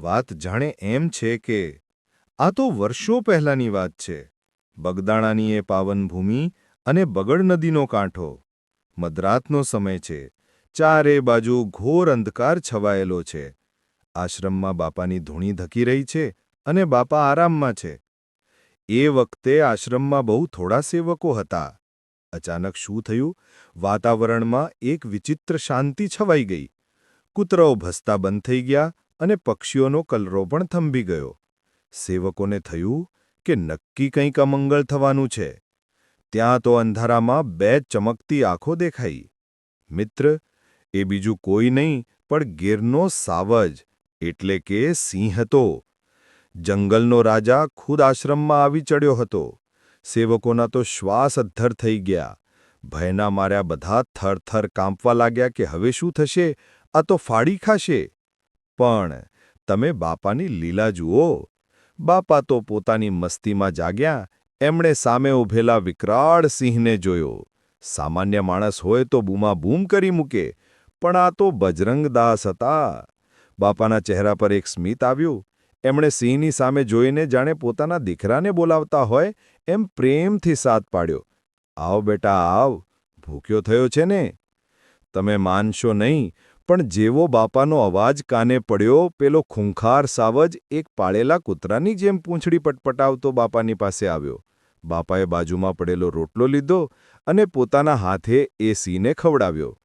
વાત જાણે એમ છે કે, આ તો વર્ષો પહેલાંની વાત છે. બગદાણાની એ પાવનભૂમિ અને બગડ નદીનો કાંઠો. મધરાતનો સમય છે. ચારે બાજુ ઘોર અંધકાર છવાયેલો છે. આશ્રમમાં બાપાની ધૂણી ધકી રહી છે અને બાપા આરામમાં છે. એ વખતે આશ્રમમાં બહુ થોડા સેવકો હતા. અચાનક શું થયું? વાતાવરણમાં એક વિચિત્ર શાંતિ છવાઈ ગઈ. કૂતરાઓ ભસતા બંધ થઈ ગયા અને પક્ષીઓનો કલરો પણ થંભી ગયો. સેવકોને થયું કે નક્કી કંઈક અમંગળ થવાનું છે. ત્યાં તો અંધારામાં બે ચમકતી આંખો દેખાઈ. મિત્ર, એ બીજું કોઈ નહીં, પણ ગીરનો સાવજ, એટલે કે સિંહ હતો. જંગલનો રાજા ખુદ આશ્રમમાં આવી ચડ્યો હતો. સેવકોના તો શ્વાસ અદ્ધર થઈ ગયા. ભયના માર્યા બધા થરથર કાંપવા લાગ્યા કે હવે શું થશે? આ તો ફાડી ખાશે. પણ તમે બાપાની લીલા જુઓ. બાપા તો પોતાની મસ્તીમાં જાગ્યા, એમણે સામે ઊભેલા વિકરાળ સિંહને જોયો. સામાન્ય માણસ હોય તો બૂમા બૂમ કરી મૂકે, પણ આ તો બજરંગદાસ હતા. બાપાના ચહેરા પર એક સ્મિત આવ્યું. એમણે સિંહની સામે જોઈને જાણે પોતાના દીકરાને બોલાવતા હોય, એમ પ્રેમથી સાથ પાડ્યો. આવ બેટા, આવ. ભૂખ્યો થયો છે ને? તમે માનશો નહીં પણ જેવો બાપાનો અવાજ કાને પડ્યો, પેલો ખૂંખાર સાવજ એક પાળેલા કૂતરાની જેમ પૂંછડી પટપટાવતો બાપાની પાસે આવ્યો. બાપાએ બાજુમાં પડેલો રોટલો લીધો અને પોતાના હાથે એ સિંહને ખવડાવ્યો.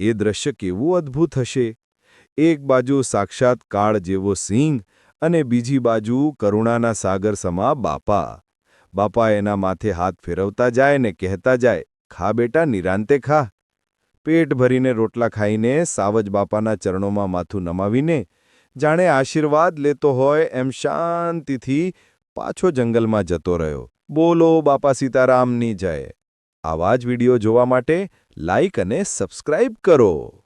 એ દ્રશ્ય કેવું અદ્ભુત હશે? એક બાજુ સાક્ષાત કાળ જેવો સિંહ અને બીજી બાજુ કરુણાના સાગર સમા બાપા. બાપા એના માથે હાથ ફેરવતા જાય ને કહેતા જાય, ખા બેટા, નિરાંતે ખા. પેટ ભરીને રોટલા ખાઈને સાવજ બાપાના ચરણોમાં માથું નમાવીને જાણે આશીર્વાદ લેતો હોય એમ શાંતિથી પાછો જંગલમાં જતો રહ્યો. બોલો, બાપા સીતારામની જય. આવા જ વીડિયો જોવા માટે લાઇક અને સબસ્ક્રાઇબ કરો.